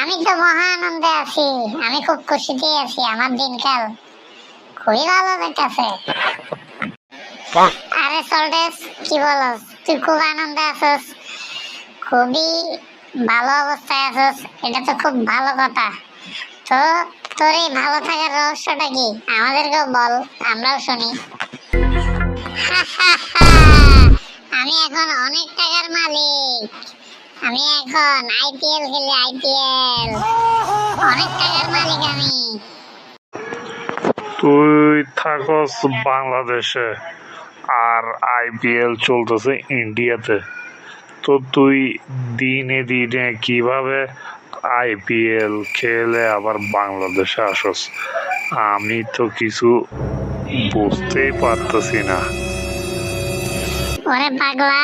আমি তো মহা আনন্দে আছি। আমি খুব খুশিতে আছি। আমার দিনকাল খুবই ভালো লাগতেছে আরে সল্টেস কি বলস? তুই খুব আনন্দে আছিস। খুবই ভালো অবস্থায় আছিস। এটা তো খুব ভালো কথা। তো তোর এই ভালো থাকার রহস্যটা কি? আমাদেরকেও বল, আমরাও শুনি। আমি এখন অনেক টাকার মালিক। আমি এখন আইপিএল খেলি আইপিএল অনেক টাকার মালিক আমি। তুই থাকস বাংলাদেশে আর আইপিএল চলতেছে ইন্ডিয়াতে। তো তুই দিনে দিনে কীভাবে আইপিএল খেলে আবার বাংলাদেশে আসস? আমি তো কিছু বুঝতেই পারতেছি না। ওরে পাগলা।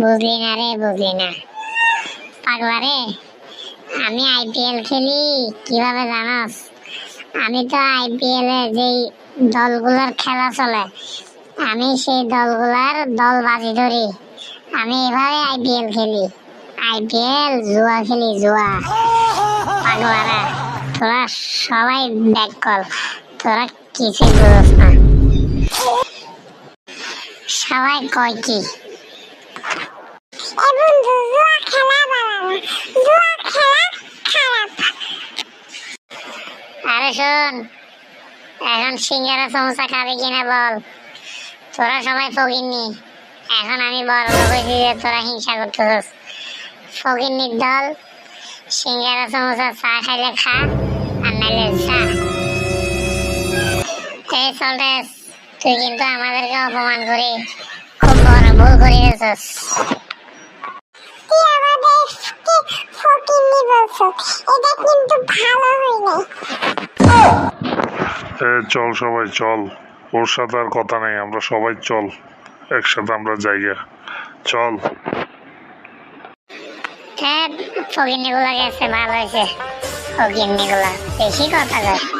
বুঝলি না রে, বুঝলি না। পাগলা রে, আমি আইপিএল খেলি, কীভাবে জানাস? আমি তো আইপিএল এ যেই দলগুলোর খেলা চলে, আমি সেই দলগুলার দল বাজি ধরি। আমি এভাবে আইপিএল খেলি। আইপিএল জুয়া খেলি, জুয়া। পাগলারা তোরা সবাই ব্যাক কল তোরা কিছুই বুঝস না? সবাই কয় কি? জুয়া খেলা জুয়া খেলা খারাপ। আরে শোন, এখন সিঙ্গারা খাবি কিনা বল। তোরা সবাই ফকিরনি এখন আমি বড় যে তোরা হিংসা করতেছিস। ফকিরনির দল, সিঙ্গারা সমস্যা চা খাইলে খা, আর নাইলে চা এই সল্টেস তুই কিন্তু আমাদেরকে অপমান করে খুব বড় ভুল করে গেছিস তুই আমাদেরকে ফকিন্নি বলছো? এটা কিন্তু ভালো এ চল সবাই চল। ওর সাথে আর কথা নেই আমরা সবাই চল। একসাথে আমরা জায়গা চল। হ্যাঁ ফকিন্নি গুলা গেছে ভালো হয়েছে। ফকিন্নি গুলা বেশি কথা কয়।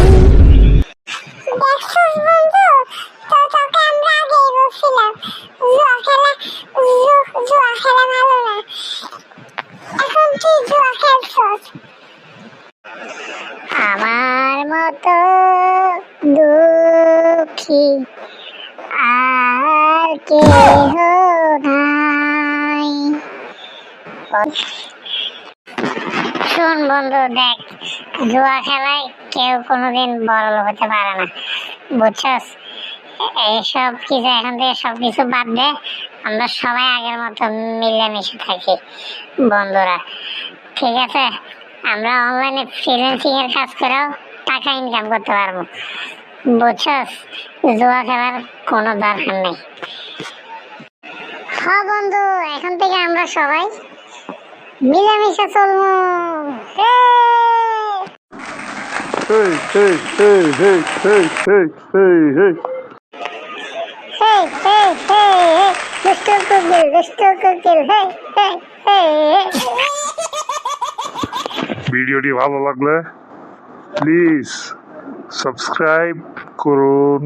আমার মতো দুঃখী আর কেহ নাই। শোন বন্ধু, দেখ, জুয়া খেলায় কেউ কোনোদিন বড় লোক হতে পারে না, বুঝছস? এইসব কিছু এখন থেকে সব কিছু বাদ দে, আমরা সবাই আগের মতো মিলেমিশে থাকি, বন্ধুরা। ঠিক আছে? আমরা অনলাইনে ফ্রিল্যান্সিং এর কাজ করেও টাকা ইনকাম করতে পারব বুঝছস জুয়া খেলার কোনো দরকার নেই হ্যাঁ বন্ধু এখন থেকে আমরা সবাই মিলেমিশে চলবো Hey, hey, hey, hey, hey, hey, hey, hey. Hey, hey, hey, hey, Mr. Google, Mr. Google, hey, hey, hey, hey. ভিডিওটি ভালো লাগলে প্লিজ সাবস্ক্রাইব করুন।